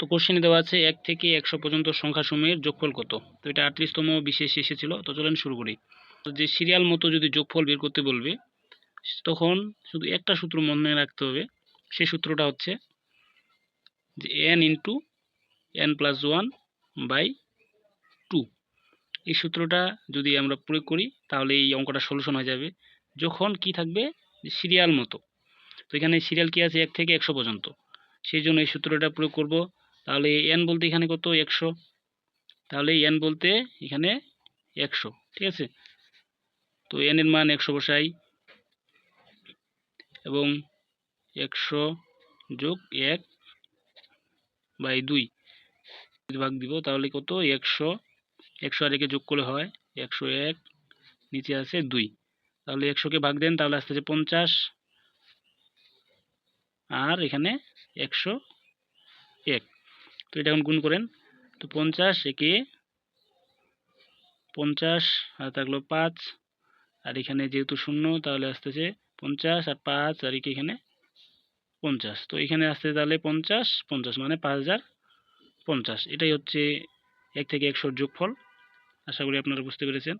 তো কোশ্চেনে দেওয়া আছে, এক থেকে একশো পর্যন্ত সংখ্যাসমূহের যোগফল কত? তো এটা আটত্রিশতম বিশেষ এসেছিল, তো চলেন শুরু করি। তো যে সিরিয়াল মতো যদি যোগফল বের করতে বলবে, তখন শুধু একটা সূত্র মনে রাখতে হবে সেই সূত্রটা হচ্ছে যে N into N plus one by two এই সূত্রটা যদি আমরা প্রয়োগ করি, তাহলে এই অঙ্কটা সলিউশন হয়ে যাবে। যখন কি থাকবে? সিরিয়াল মতো। তো এখানে সিরিয়াল কি আছে? এক থেকে একশো পর্যন্ত। সেই জন্য এই সূত্রটা প্রয়োগ করব তাহলে এন বলতে এখানে কত? একশো। তাহলে এন বলতে এখানে একশো, ঠিক আছে? তো এন এর মান একশো বসাই এবং একশো যোগ এক বাই দুই ভাগ দিব, তাহলে কত? একশো। একশো আর একে যোগ করলে হয় একশো এক, নিচে আছে দুই। তাহলে একশোকে ভাগ দেন, তাহলে আসতেছে পঞ্চাশ। আর এখানে একশো এক। তো এটা এখন গুণ করেন। তো পঞ্চাশ একে পঞ্চাশ, আর থাকল পাঁচ। আর এখানে যেহেতু শূন্য, তাহলে আসতেছে পঞ্চাশ, আর পাঁচ, আর একে এখানে পঞ্চাশ। তো এখানে আসতে তাহলে পঞ্চাশ পঞ্চাশ মানে পাঁচ হাজার পঞ্চাশ। এটাই হচ্ছে এক থেকে একশোর যোগফল। আশা করি আপনারা বুঝতে পেরেছেন।